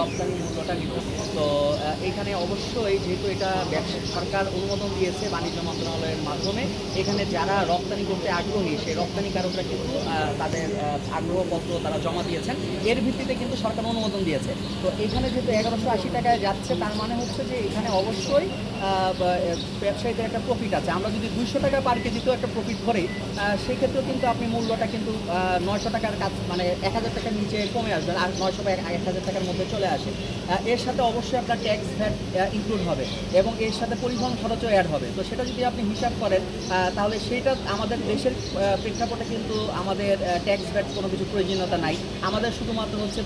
রপ্তানি মূল্যটা নির্ধারণ তো এখানে অবশ্যই যেহেতু এটা সরকার অনুমোদন দিয়েছে বাণিজ্য মন্ত্রণালয়ের মাধ্যমে, এখানে যারা রপ্তানি করতে আগ্রহী, সেই রপ্তানিকারকরা কিন্তু তাদের আগ্রহপত্র তারা জমা দিয়েছেন। এর ভিত্তিতে কিন্তু সরকার অনুমোদন দিয়েছে। তো, এখানে যেহেতু এগারোশো আশি টাকায় যাচ্ছে, তার মানে হচ্ছে যে এখানে অবশ্যই ব্যবসায়ীদের একটা প্রফিট আছে। আমরা যদি দুইশো টাকা পার কেজিতেও একটা প্রফিট ধরি সেক্ষেত্রেও কিন্তু আপনি মূল্যটা কিন্তু নয়শো টাকার কাছ মানে এক হাজার টাকার নিচে কমে আসবেন আর নয়শো বা এক হাজার টাকার মধ্যে চলে আসে। এর সাথে অবশ্যই আপনার ট্যাক্স ভ্যাট ইনক্লুড হবে এবং এর সাথে পরিবহন খরচও অ্যাড হবে। তো সেটা যদি আপনি হিসাব করেন তাহলে সেইটা আমাদের দেশের প্রেক্ষাপটে কিন্তু আমাদের ট্যাক্স ভ্যাট কোনো কিছু প্রয়োজনীয়তা নাই। আমাদের শুধুমাত্র হচ্ছে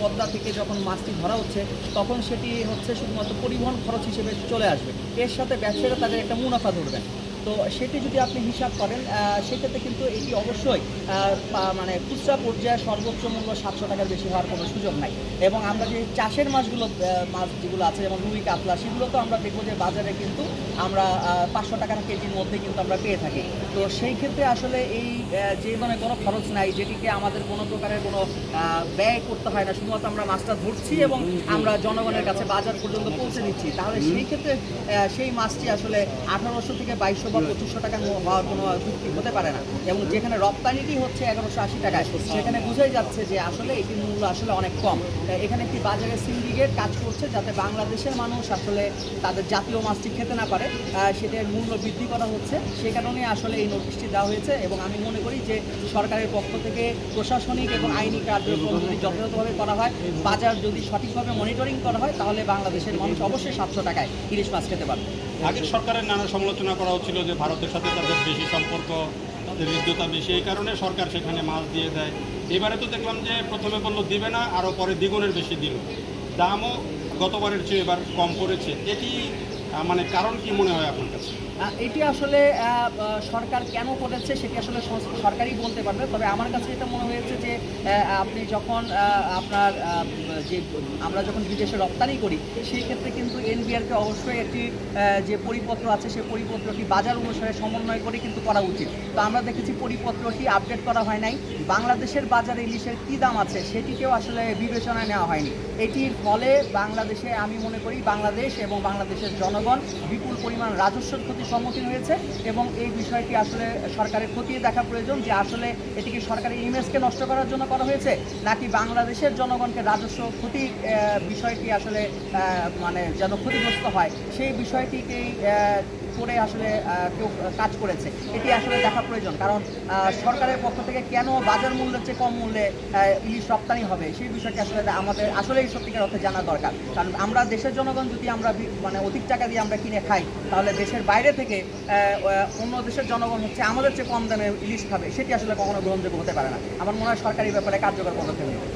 পদ্মা থেকে যখন মাছটি ধরা হচ্ছে, তখন সেটি হচ্ছে শুধুমাত্র পরিবহন খরচ হিসেবে চলে আসবে। এর সাথে ব্যবসায়ীরা তাদের একটা মুনাফা ধরবেন। তো সেটি যদি আপনি হিসাব করেন সেক্ষেত্রে কিন্তু এটি অবশ্যই মানে খুচরা পর্যায়ে সর্বোচ্চ মূল্য সাতশো টাকার বেশি হওয়ার কোনো সুযোগ নাই। এবং আমরা যে চাষের মাছগুলো মাছ যেগুলো আছে, যেমন রুই, কাতলা, সেগুলো তো আমরা দেখব যে বাজারে কিন্তু আমরা পাঁচশো টাকার কেজির মধ্যে কিন্তু আমরা পেয়ে থাকি। তো সেই ক্ষেত্রে আসলে এই যে মানে কোনো খরচ নাই, যেটিকে আমাদের কোনো প্রকারের কোনো ব্যয় করতে হয় না, শুধুমাত্র আমরা মাছটা ধরছি এবং আমরা জনগণের কাছে বাজার পর্যন্ত পৌঁছে দিচ্ছি। তাহলে সেই ক্ষেত্রে সেই মাছটি আসলে আঠারোশো থেকে বাইশশো বা পঁচিশশো টাকা হওয়ার কোনো যুক্তি হতে পারে না। এবং যেখানে রপ্তানিটি হচ্ছে এগারোশো আশি টাকায়, সেখানে বোঝাই যাচ্ছে যে আসলে এটির মূল্য আসলে অনেক কম। এখানে একটি বাজারে সিন্ডিকেট কাজ করছে যাতে বাংলাদেশের মানুষ আসলে তাদের জাতীয় মাছটি খেতে না পারে সেটার মূল্য বৃদ্ধি করা হচ্ছে। সে কারণে আসলে এই নোটিশটি দেওয়া হয়েছে এবং আমি মনে করি যে সরকারের পক্ষ থেকে প্রশাসনিক এবং আইনি কার্যক্রম যদি যথাযথভাবে করা হয়, বাজার যদি সঠিকভাবে মনিটরিং করা হয়, তাহলে বাংলাদেশের মানুষ অবশ্যই সাতশো টাকায় ইলিশ মাছ খেতে পারবে। আগের সরকারের নানা সমালোচনা করা হচ্ছিল যে ভারতের সাথে তাদের বেশি সম্পর্ক, তাদের হৃদ্যতা বেশি, এই কারণে সরকার সেখানে মাছ দিয়ে দেয়। এবারে তো দেখলাম যে প্রথমে বলল দিবে না আরও পরে দ্বিগুণের বেশি দিল। দামও গতবারের চেয়ে এবার কম করেছে। এটি মানে কারণ কি মনে হয় আপনার কাছে? এটি আসলে সরকার কেন করেছে সেটি আসলে সরকারই বলতে পারবে। তবে আমার কাছে এটা মনে হয়েছে যে আপনি যখন আপনার যে, আমরা যখন বিদেশে রপ্তানি করি, সেই ক্ষেত্রে কিন্তু এনবিআরকে অবশ্যই একটি যে পরিপত্র আছে সেই পরিপত্রটি বাজার অনুসারে সমন্বয় করে কিন্তু করা উচিত। তো আমরা দেখেছি পরিপত্রটি আপডেট করা হয় নাই। বাংলাদেশের বাজারে ইলিশের কী দাম আছে সেটিকেও আসলে বিবেচনায় নেওয়া হয়নি। এটির ফলে বাংলাদেশে আমি মনে করি বাংলাদেশ এবং বাংলাদেশের জনগণ বিপুল পরিমাণ রাজস্বের ক্ষতির সম্মুখীন হয়েছে এবং এই বিষয়টি আসলে সরকারের খতিয়ে দেখা প্রয়োজন যে আসলে এটি কি সরকারের ইমেজকে নষ্ট করার জন্য করা হয়েছে নাকি বাংলাদেশের জনগণকে রাজস্ব ক্ষতি বিষয়টি আসলে মানে যেন ক্ষতিগ্রস্ত হয় সেই বিষয়টিকেই করে আসলে কেউ কাজ করেছে। এটি আসলে দেখা প্রয়োজন কারণ সরকারের পক্ষ থেকে কেন বাজার মূল্যের চেয়ে কম মূল্যে ইলিশ রপ্তানি হবে সেই বিষয়টি আসলে আমাদের আসলে এই সত্যিকার অর্থে জানা দরকার। কারণ আমরা দেশের জনগণ যদি আমরা মানে অধিক টাকা দিয়ে আমরা কিনে খাই তাহলে দেশের বাইরে থেকে অন্য দেশের জনগণ হচ্ছে আমাদের চেয়ে কম দামে ইলিশ খাবে, সেটি আসলে কখনো গ্রহণযোগ্য হতে পারে না। আমার মনে হয় সরকারি ব্যাপারে কার্যকর পদক্ষেপ নেবে।